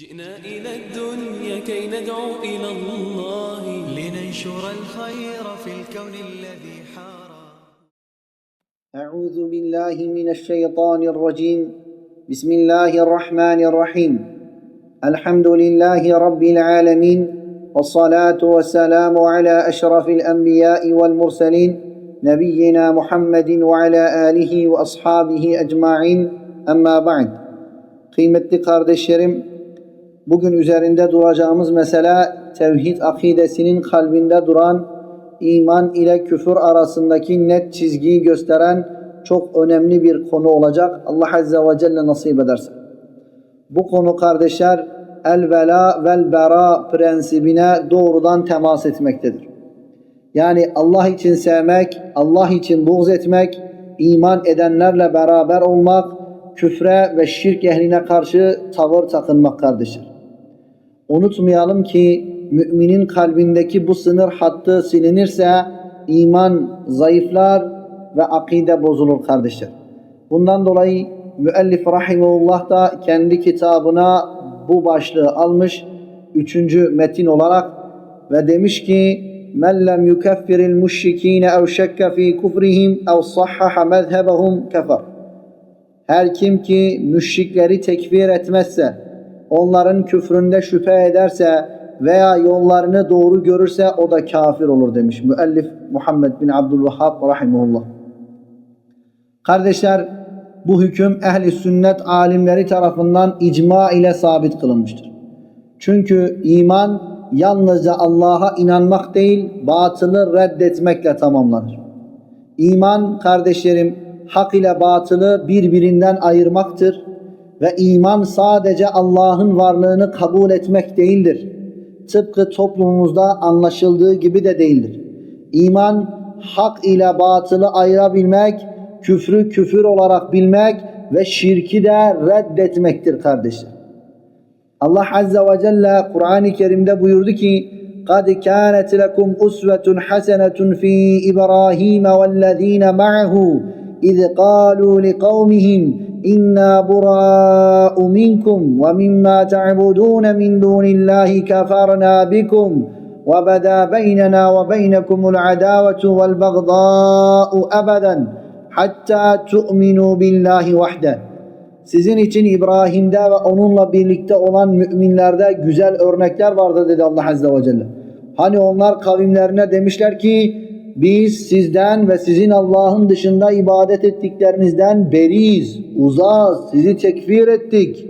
جئنا إلى الدنيا كي ندعو إلى الله لننشر الخير في الكون الذي حار. أعوذ بالله من الشيطان الرجيم. بسم الله الرحمن الرحيم. الحمد لله رب العالمين والصلاة والسلام على أشرف الأنبياء والمرسلين نبينا محمد وعلى آله وأصحابه أجمعين. أما بعد Kıymetli kardeşlerim, bugün üzerinde duracağımız mesele tevhid akidesinin kalbinde duran iman ile küfür arasındaki net çizgiyi gösteren çok önemli bir konu olacak. Allah Azze ve Celle nasip ederse. Bu konu kardeşler el vela vel bera prensibine doğrudan temas etmektedir. Yani Allah için sevmek, Allah için buğz etmek, iman edenlerle beraber olmak, küfre ve şirk ehline karşı tavır takınmak kardeşler. Unutmayalım ki müminin kalbindeki bu sınır hattı silinirse iman zayıflar ve akide bozulur kardeşler. Bundan dolayı müellif rahimullah da kendi kitabına bu başlığı almış. Üçüncü metin olarak ve demiş ki men lem yukeffiril müşrikine ev şekke fi kufrihim ev sahhaha mezhebehum kefer. Her kim ki müşrikleri tekfir etmezse, onların küfründe şüphe ederse veya yollarını doğru görürse o da kafir olur demiş müellif Muhammed bin Abdülvahhab rahimullah. Kardeşler bu hüküm ehli sünnet alimleri tarafından icma ile sabit kılınmıştır. Çünkü iman yalnızca Allah'a inanmak değil, batılı reddetmekle tamamlanır. İman kardeşlerim hak ile batılı birbirinden ayırmaktır ve iman sadece Allah'ın varlığını kabul etmek değildir. Tıpkı toplumumuzda anlaşıldığı gibi de değildir. İman hak ile batılı ayırabilmek, küfrü küfür olarak bilmek ve şirki de reddetmektir kardeşler. Allah Azze ve Celle Kur'an-ı Kerim'de buyurdu ki قَدْ كَانَتْ لَكُمْ أُسْوَةٌ حَسَنَةٌ فِي إِبْرَاهِيمَ وَالَّذ۪ينَ مَعَهُ إِذْ قَالُوا لِقَوْمِهِمْ إِنَّا بُرَاءُ مِنْكُمْ وَمِمَّا تَعْبُدُونَ مِنْ دُونِ اللّٰهِ كَفَرْنَا بِكُمْ وَبَدَا بَيْنَنَا وَبَيْنَكُمُ الْعَدَاوَةُ وَالْبَغْضَاءُ أَبَدًا حَتَّى تُؤْمِنُوا بِاللّٰهِ وَحْدَهُ sizin için İbrahim'de ve onunla birlikte olan müminlerde güzel örnekler vardı dedi Allah Azze ve Celle. Hani onlar kavimlerine demişler ki biz sizden ve sizin Allah'ın dışında ibadet ettiklerinizden beriyiz, uzağız, sizi tekfir ettik.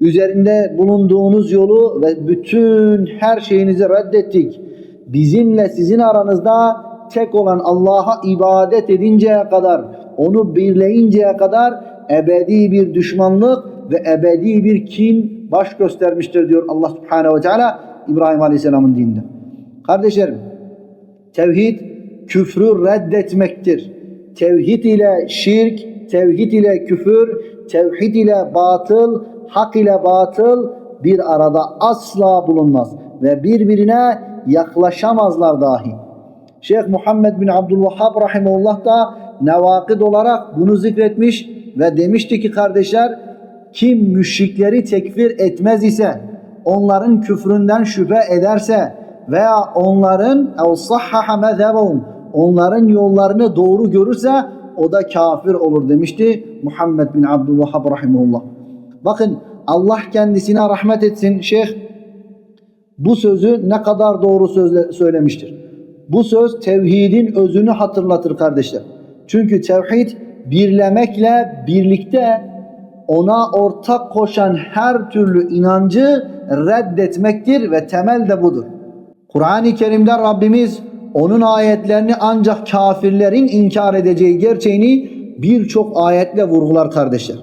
Üzerinde bulunduğunuz yolu ve bütün her şeyinizi reddettik. Bizimle sizin aranızda tek olan Allah'a ibadet edinceye kadar, onu birleyinceye kadar ebedi bir düşmanlık ve ebedi bir kin baş göstermiştir diyor Allah Subhanahu ve Teala İbrahim Aleyhisselam'ın dininde. Kardeşlerim, tevhid küfrü reddetmektir. Tevhid ile şirk, tevhid ile küfür, tevhid ile batıl, hak ile batıl bir arada asla bulunmaz ve birbirine yaklaşamazlar dahi. Şeyh Muhammed bin Abdülvahhab rahimullah da nevakid olarak bunu zikretmiş ve demişti ki kardeşler kim müşrikleri tekfir etmez ise onların küfründen şüphe ederse veya onların ev sahhaha mezhebahum onların yollarını doğru görürse o da kafir olur demişti Muhammed bin Abdülvahhab rahimullah. Bakın Allah kendisine rahmet etsin şeyh bu sözü ne kadar doğru sözle, söylemiştir. Bu söz tevhidin özünü hatırlatır kardeşler. Çünkü tevhid birlemekle birlikte ona ortak koşan her türlü inancı reddetmektir ve temel de budur. Kur'an-ı Kerim'de Rabbimiz onun ayetlerini ancak kafirlerin inkar edeceği gerçeğini birçok ayetle vurgular kardeşler.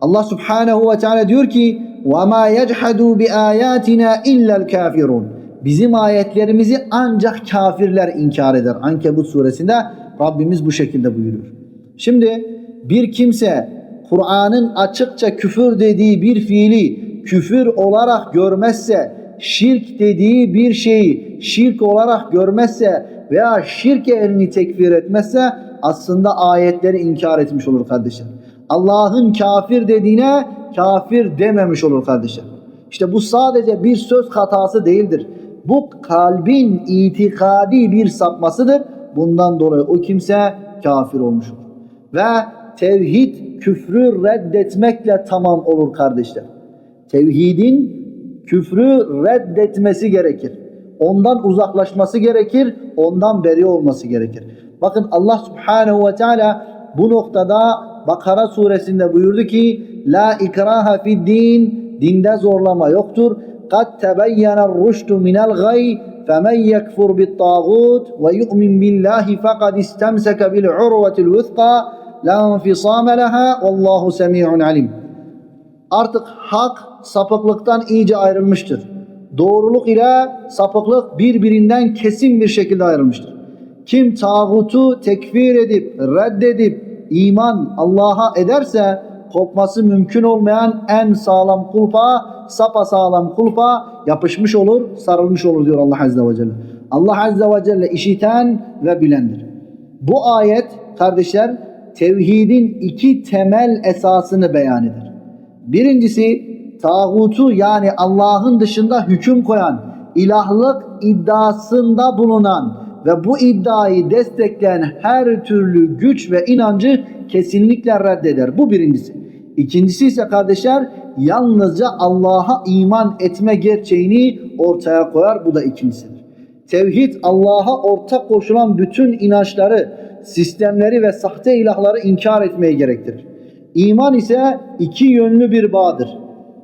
Allah Subhanahu ve Teala diyor ki: "Ve ma yechadu bi ayatina illa'l kafirun." Bizim ayetlerimizi ancak kafirler inkar eder. Ankebut suresinde Rabbimiz bu şekilde buyuruyor. Şimdi bir kimse Kur'an'ın açıkça küfür dediği bir fiili küfür olarak görmezse, şirk dediği bir şeyi şirk olarak görmezse veya şirk ehlini tekfir etmezse aslında ayetleri inkar etmiş olur kardeşler. Allah'ın kafir dediğine kafir dememiş olur kardeşler. İşte bu sadece bir söz hatası değildir. Bu kalbin itikadi bir sapmasıdır. Bundan dolayı o kimse kafir olmuştur. Ve tevhid küfrü reddetmekle tamam olur kardeşler. Tevhidin küfrü reddetmesi gerekir. Ondan uzaklaşması gerekir, ondan beri olması gerekir. Bakın Allah Subhanahu ve Teala bu noktada Bakara suresinde buyurdu ki La ikraha fid din dinde zorlama yoktur. Kad tebeyyene rüştü minel gay femen yekfur bit tağut ve yu'min billahi fekad istemseke bil urvetil vüthqa la infisame leha vallahu semi'un alim. Artık hak sapıklıktan iyice ayrılmıştır. Doğruluk ile sapıklık birbirinden kesin bir şekilde ayrılmıştır. Kim tağutu tekfir edip, reddedip, iman Allah'a ederse kopması mümkün olmayan en sağlam kulpa, sapa sağlam kulpa yapışmış olur, sarılmış olur diyor Allah Azze ve Celle. Allah Azze ve Celle işiten ve bilendir. Bu ayet kardeşler tevhidin iki temel esasını beyan eder. Birincisi tağutu yani Allah'ın dışında hüküm koyan, ilahlık iddiasında bulunan ve bu iddiayı destekleyen her türlü güç ve inancı kesinlikle reddeder. Bu birincisi. İkincisi ise kardeşler yalnızca Allah'a iman etme gerçeğini ortaya koyar. Bu da ikincisidir. Tevhid Allah'a ortak koşulan bütün inançları, sistemleri ve sahte ilahları inkar etmeye gerektirir. İman ise iki yönlü bir bağdır.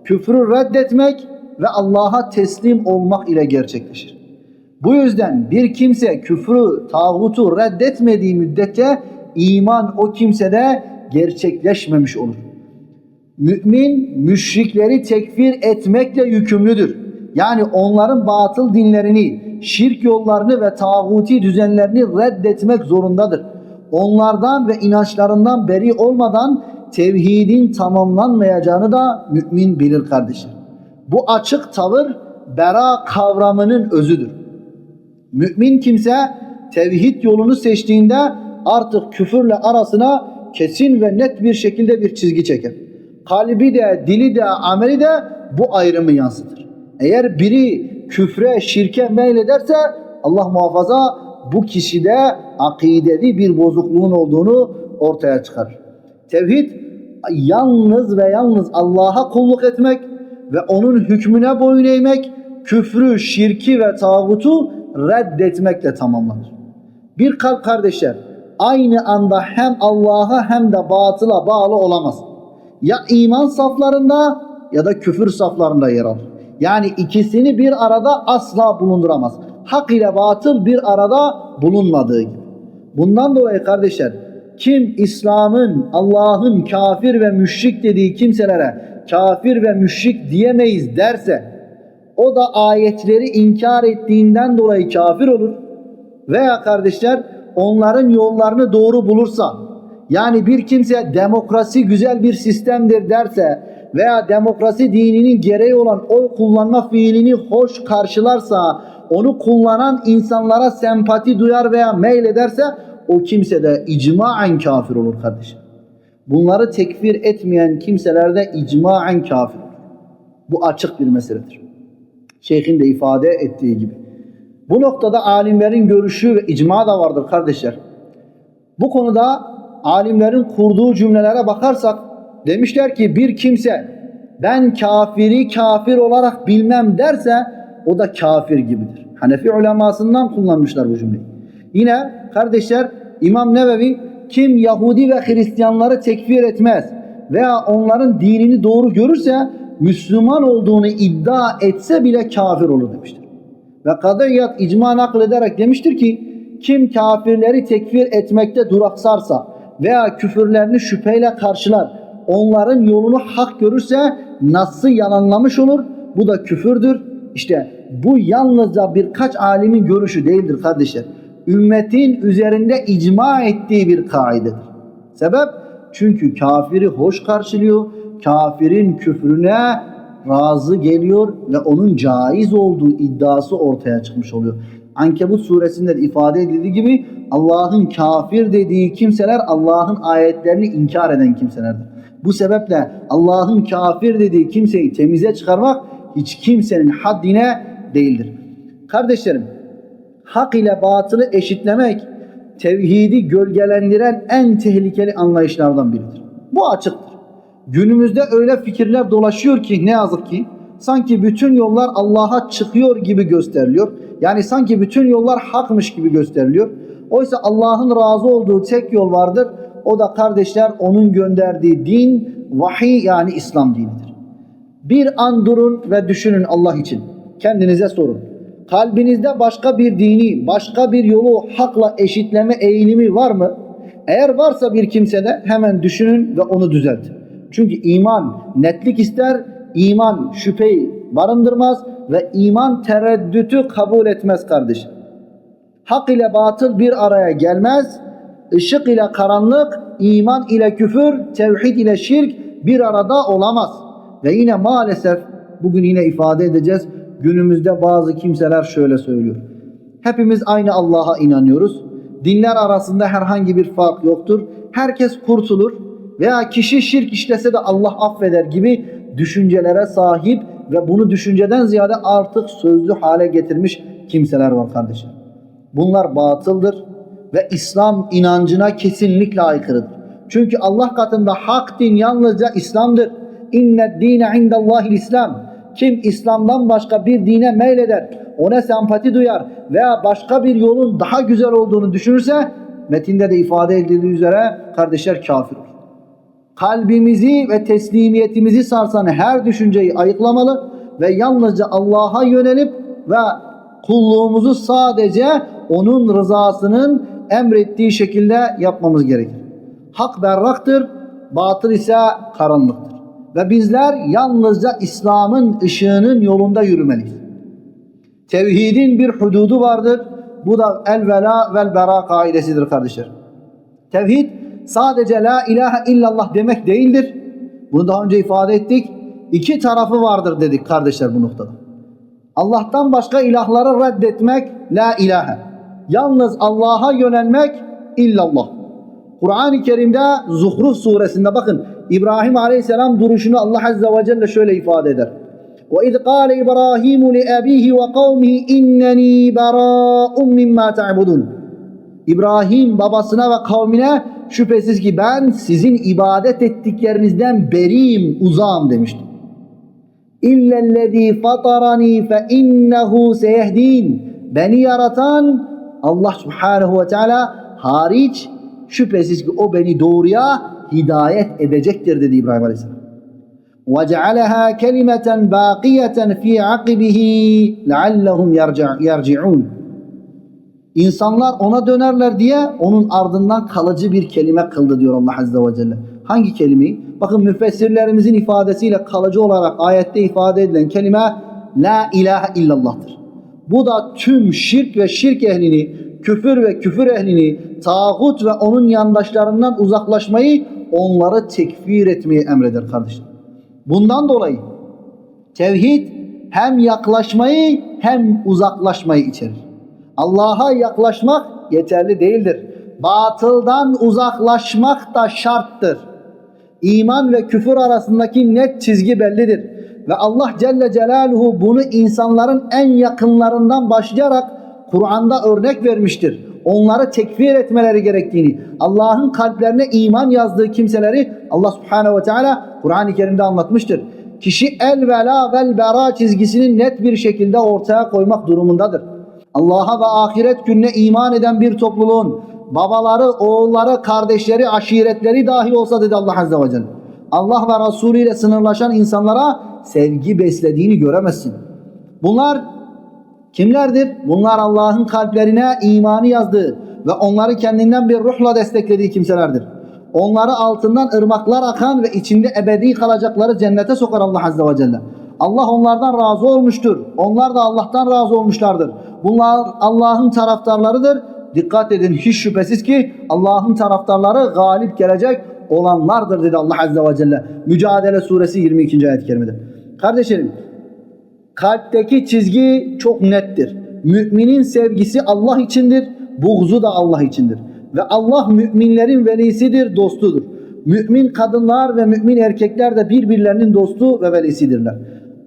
Küfrü reddetmek ve Allah'a teslim olmak ile gerçekleşir. Bu yüzden bir kimse küfrü, tağutu reddetmediği müddetçe iman o kimsede gerçekleşmemiş olur. Mümin müşrikleri tekfir etmekle yükümlüdür. Yani onların batıl dinlerini, şirk yollarını ve tağuti düzenlerini reddetmek zorundadır. Onlardan ve inançlarından beri olmadan tevhidin tamamlanmayacağını da mümin bilir kardeşler. Bu açık tavır bera kavramının özüdür. Mümin kimse tevhid yolunu seçtiğinde artık küfürle arasına kesin ve net bir şekilde bir çizgi çeker. Kalbi de, dili de, ameli de bu ayrımı yansıtır. Eğer biri küfre, şirke meylederse Allah muhafaza bu kişide akidedi bir bozukluğun olduğunu ortaya çıkarır. Tevhid yalnız ve yalnız Allah'a kulluk etmek ve onun hükmüne boyun eğmek, küfrü, şirki ve tağutu reddetmekle tamamlanır. Bir kalp kardeşler aynı anda hem Allah'a hem de batıla bağlı olamaz. Ya iman saflarında ya da küfür saflarında yer alır. Yani ikisini bir arada asla bulunduramaz. Hak ile batıl bir arada bulunmadığı gibi. Bundan dolayı kardeşler kim İslam'ın, Allah'ın kafir ve müşrik dediği kimselere kafir ve müşrik diyemeyiz derse o da ayetleri inkar ettiğinden dolayı kafir olur. Veya kardeşler onların yollarını doğru bulursa yani bir kimse demokrasi güzel bir sistemdir derse veya demokrasi dininin gereği olan oy kullanma fiilini hoş karşılarsa onu kullanan insanlara sempati duyar veya meylederse o kimse de icmaen kafir olur kardeşim. Bunları tekfir etmeyen kimseler de icmaen kafir. Bu açık bir meseledir. Şeyhin de ifade ettiği gibi. Bu noktada alimlerin görüşü ve icma da vardır kardeşler. Bu konuda alimlerin kurduğu cümlelere bakarsak demişler ki bir kimse ben kafiri kafir olarak bilmem derse o da kafir gibidir. Hanefi ulemasından kullanmışlar bu cümleyi. Yine kardeşler İmam Nevevi kim Yahudi ve Hristiyanları tekfir etmez veya onların dinini doğru görürse Müslüman olduğunu iddia etse bile kafir olur demiştir. Ve Kadıyat icma naklederek demiştir ki kim kafirleri tekfir etmekte duraksarsa veya küfürlerini şüpheyle karşılar onların yolunu hak görürse nasıl yalanlamış olur. Bu da küfürdür. İşte bu yalnızca birkaç alimin görüşü değildir kardeşler. Ümmetin üzerinde icma ettiği bir kaidedir. Sebep? Çünkü kafiri hoş karşılıyor. Kafirin küfrüne razı geliyor ve onun caiz olduğu iddiası ortaya çıkmış oluyor. Ankebut suresinde de ifade edildiği gibi Allah'ın kafir dediği kimseler Allah'ın ayetlerini inkar eden kimselerdir. Bu sebeple Allah'ın kafir dediği kimseyi temize çıkarmak hiç kimsenin haddine değildir. Kardeşlerim, hak ile batılı eşitlemek tevhidi gölgelendiren en tehlikeli anlayışlardan biridir. Bu açıktır. Günümüzde öyle fikirler dolaşıyor ki ne yazık ki sanki bütün yollar Allah'a çıkıyor gibi gösteriliyor. Yani sanki bütün yollar hakmış gibi gösteriliyor. Oysa Allah'ın razı olduğu tek yol vardır. O da kardeşler onun gönderdiği din, vahiy yani İslam dinidir. Bir an durun ve düşünün Allah için. Kendinize sorun. Kalbinizde başka bir dini, başka bir yolu hakla eşitleme eğilimi var mı? Eğer varsa bir kimsede hemen düşünün ve onu düzeltin. Çünkü iman netlik ister, iman şüpheyi barındırmaz ve iman tereddütü kabul etmez kardeşim. Hak ile batıl bir araya gelmez. Işık ile karanlık, iman ile küfür, tevhid ile şirk bir arada olamaz. Ve yine maalesef bugün yine ifade edeceğiz. Günümüzde bazı kimseler şöyle söylüyor. Hepimiz aynı Allah'a inanıyoruz. Dinler arasında herhangi bir fark yoktur. Herkes kurtulur veya kişi şirk işlese de Allah affeder gibi düşüncelere sahip ve bunu düşünceden ziyade artık sözlü hale getirmiş kimseler var kardeşim. Bunlar batıldır ve İslam inancına kesinlikle aykırıdır. Çünkü Allah katında hak din yalnızca İslam'dır. İnne dine indallahil İslam. Kim İslam'dan başka bir dine meyleder, ona sempati duyar veya başka bir yolun daha güzel olduğunu düşünürse metinde de ifade edildiği üzere kardeşler kafir olur. Kalbimizi ve teslimiyetimizi sarsan her düşünceyi ayıklamalı ve yalnızca Allah'a yönelip ve kulluğumuzu sadece onun rızasının emrettiği şekilde yapmamız gerekir. Hak berraktır, batıl ise karanlıktır. Ve bizler yalnızca İslam'ın ışığının yolunda yürümeliyiz. Tevhidin bir hududu vardır. Bu da el vela vel bera kaidesidir kardeşler. Tevhid sadece la ilahe illallah demek değildir. Bunu daha önce ifade ettik. İki tarafı vardır dedik kardeşler bu noktada. Allah'tan başka ilahları reddetmek la ilahe Yalnız Allah'a yönelmek illallah. Kur'an-ı Kerim'de Zuhruf suresinde bakın İbrahim Aleyhisselam duruşunu Allah Azze ve Celle şöyle ifade eder. وَاِذْ قَالَ إِبْرَاهِيمُ لِأَب۪يهِ وَقَوْمِهِ اِنَّنِي بَرَاءٌ مِمَّا تَعْبُدُونَ İbrahim babasına ve kavmine şüphesiz ki ben sizin ibadet ettiklerinizden beriyim, uzağım demişti. İllellezî fatarani fe innehu seyehdin. Beni yaratan Allah Subhanahu ve Teala hariç şüphesiz ki o beni doğruya hidayet edecektir dedi İbrahim Aleyhisselam. وَجَعَلَهَا كَلِمَةً بَاقِيَةً فِي عَقِبِهِ لَعَلَّهُمْ يَرْجِعُونَ İnsanlar ona dönerler diye onun ardından kalıcı bir kelime kıldı diyor Allah Azze ve Celle. Hangi kelimeyi? Bakın müfessirlerimizin ifadesiyle kalıcı olarak ayette ifade edilen kelime La ilahe illallah'tır. Bu da tüm şirk ve şirk ehlini, küfür ve küfür ehlini, tağut ve onun yandaşlarından uzaklaşmayı, onları tekfir etmeyi emreder kardeşler. Bundan dolayı tevhid hem yaklaşmayı hem uzaklaşmayı içerir. Allah'a yaklaşmak yeterli değildir. Batıldan uzaklaşmak da şarttır. İman ve küfür arasındaki net çizgi bellidir. Ve Allah Celle Celaluhu bunu insanların en yakınlarından başlayarak Kur'an'da örnek vermiştir. Onları tekfir etmeleri gerektiğini, Allah'ın kalplerine iman yazdığı kimseleri Allah Subhanahu ve Teala Kur'an-ı Kerim'de anlatmıştır. Kişi el vela vel bera çizgisini net bir şekilde ortaya koymak durumundadır. Allah'a ve ahiret gününe iman eden bir topluluğun babaları, oğulları, kardeşleri, aşiretleri dahi olsa dedi Allah Azze ve Celle. Allah ve Resulü ile sınırlaşan insanlara sevgi beslediğini göremezsin. Bunlar kimlerdir? Bunlar Allah'ın kalplerine imanı yazdığı ve onları kendinden bir ruhla desteklediği kimselerdir. Onları altından ırmaklar akan ve içinde ebedi kalacakları cennete sokar Allah Azze ve Celle. Allah onlardan razı olmuştur. Onlar da Allah'tan razı olmuşlardır. Bunlar Allah'ın taraftarlarıdır. Dikkat edin hiç şüphesiz ki Allah'ın taraftarları galip gelecek olanlardır dedi Allah Azze ve Celle. Mücadele suresi 22. ayet-i kerimede. Kardeşlerim kalpteki çizgi çok nettir. Müminin sevgisi Allah içindir, buğzu da Allah içindir. Ve Allah müminlerin velisidir, dostudur. Mümin kadınlar ve mümin erkekler de birbirlerinin dostu ve velisidirler.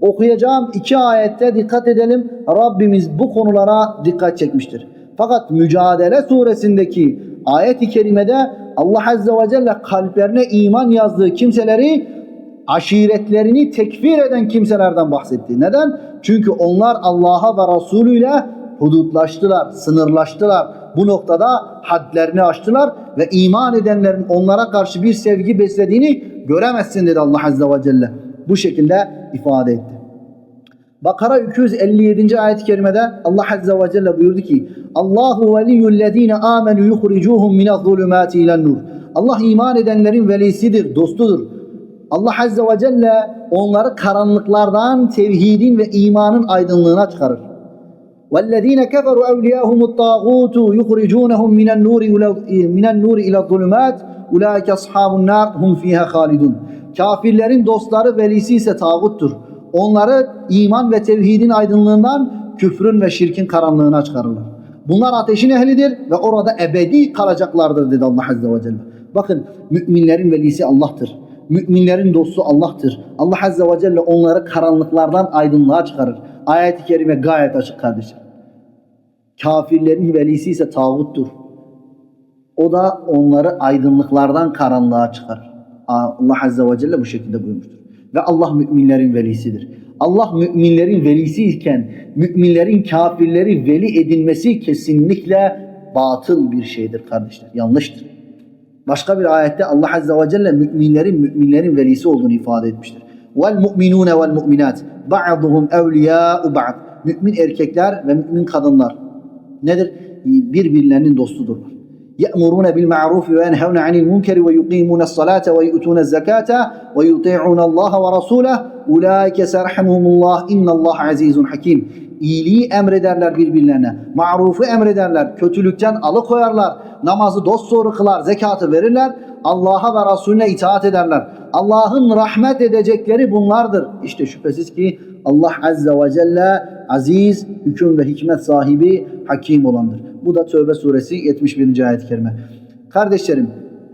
Okuyacağım iki ayette dikkat edelim. Rabbimiz bu konulara dikkat çekmiştir. Fakat Mücadele suresindeki ayet-i kerimede Allah Azze ve Celle kalplerine iman yazdığı kimseleri aşiretlerini tekfir eden kimselerden bahsetti. Neden? Çünkü onlar Allah'a ve Resulü ile hudutlaştılar, sınırlaştılar. Bu noktada hadlerini aştılar ve iman edenlerin onlara karşı bir sevgi beslediğini göremezsin dedi Allah Azze ve Celle. Bu şekilde ifade etti. Bakara 257. ayet-i kerimede Allah Azze ve Celle buyurdu ki Allahu veliyyullezine amenu yukhricuhum minez-zulumati ilen-nur. Allah iman edenlerin velisidir, dostudur. Allah Azze ve Celle onları karanlıklardan tevhidin ve imanın aydınlığına çıkarır. وَالَّذ۪ينَ كَفَرُوا اَوْلِيَاهُمُ الطَّاغُوتُ يُخْرِجُونَهُم مِنَ النُّورِ مِنَ النُّورِ اِلَى الظُّلُمَاتِ اُولَٰئِكَ أَصْحَابُ النَّارِ هُمْ ف۪يهَا خَالِدُونَ Kafirlerin dostları velisi ise tağuttur. Onları iman ve tevhidin aydınlığından küfrün ve şirkin karanlığına çıkarırlar. Bunlar ateşin ehlidir ve orada ebedi kalacaklardır dedi Allah Azze ve Celle. Bakın müminlerin velisi Allah'tır. Müminlerin dostu Allah'tır. Allah Azze ve Celle onları karanlıklardan aydınlığa çıkarır. Ayet-i kerime gayet açık kardeşim. Kafirlerin velisi ise tağuttur. O da onları aydınlıklardan karanlığa çıkarır. Allah Azze ve Celle bu şekilde buyurmuştur. Ve Allah müminlerin velisidir. Allah müminlerin velisi iken müminlerin kafirleri veli edilmesi kesinlikle batıl bir şeydir kardeşler. Yanlıştır. Başka bir ayette Allah Azze ve Celle müminlerin müminlerin velisi olduğunu ifade etmiştir. Vel mu'minune vel mu'minat ba'duhum evliya'u ba'd. Mümin erkekler ve mümin kadınlar nedir? Birbirlerinin dostudurlar. يأمرون بالمعروف وينهون عن المنكر ويقيمون الصلاة ويؤتون الزكاة ويطيعون الله ورسوله أولئك سيرحمهم الله إن الله عزيز حكيم İyiliği emrederler birbirlerine. Marufu emrederler. Kötülükten alıkoyarlar. Namazı dosdoğru kılar. Zekatı verirler. Allah'a ve Resulüne itaat ederler. Allah'ın rahmet edecekleri bunlardır. İşte şüphesiz ki Allah Azze ve Celle aziz, hüküm ve hikmet sahibi, hakim olandır. Bu da Tövbe suresi 71. ayet-i kerime. Kardeşlerim,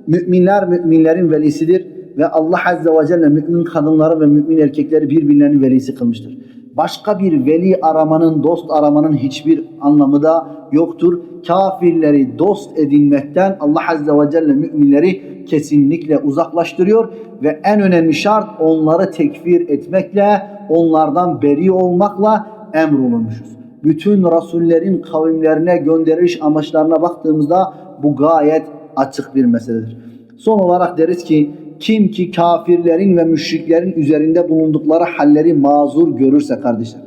müminler müminlerin velisidir ve Allah Azze ve Celle mümin kadınları ve mümin erkekleri birbirlerinin velisi kılmıştır. Başka bir veli aramanın, dost aramanın hiçbir anlamı da yoktur. Kafirleri dost edinmekten Allah Azze ve Celle müminleri kesinlikle uzaklaştırıyor ve en önemli şart onları tekfir etmekle, onlardan beri olmakla emrolunmuşuz. Bütün rasullerin kavimlerine gönderiş amaçlarına baktığımızda bu gayet açık bir meseledir. Son olarak deriz ki kim ki kafirlerin ve müşriklerin üzerinde bulundukları halleri mazur görürse kardeşler,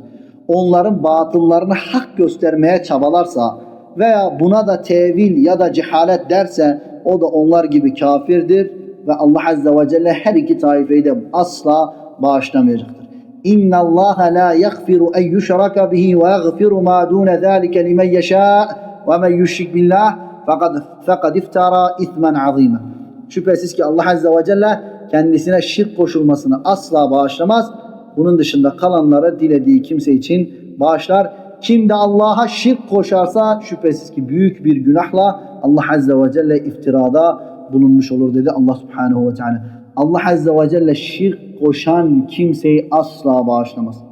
onların batıllarını hak göstermeye çabalarsa veya buna da tevil ya da cehalet derse o da onlar gibi kafirdir ve Allah Azze ve Celle her iki taifeyi de asla bağışlamayacaktır. İnna Allah la yaghfiru en yushraka bihi ve yaghfiru ma dun zalika limen yasha ve men yushrik billah faqad faqad iftara ismen azima. Şüphesiz ki Allah Azze ve Celle kendisine şirk koşulmasını asla bağışlamaz. Bunun dışında kalanları dilediği kimse için bağışlar. Kim de Allah'a şirk koşarsa şüphesiz ki büyük bir günahla Allah Azze ve Celle iftirada bulunmuş olur dedi Allah Subhanahu ve Teala. Allah Azze ve Celle şirk koşan kimseyi asla bağışlamaz.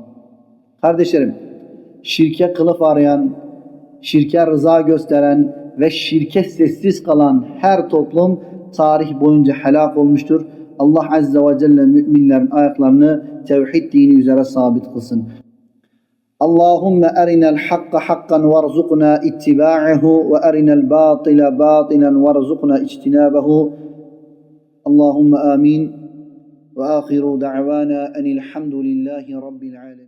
Kardeşlerim, şirke kılıf arayan, şirke rıza gösteren ve şirke sessiz kalan her toplum tarih boyunca helak olmuştur. Allah Azze ve Celle müminlerin ayaklarını tevhid dini üzere sabit kılsın. اللهم أرنا الحق حقا وارزقنا اتباعه وأرنا الباطل باطلا وارزقنا اجتنابه. اللهم آمين. وآخر دعوانا أن الحمد لله رب العالمين.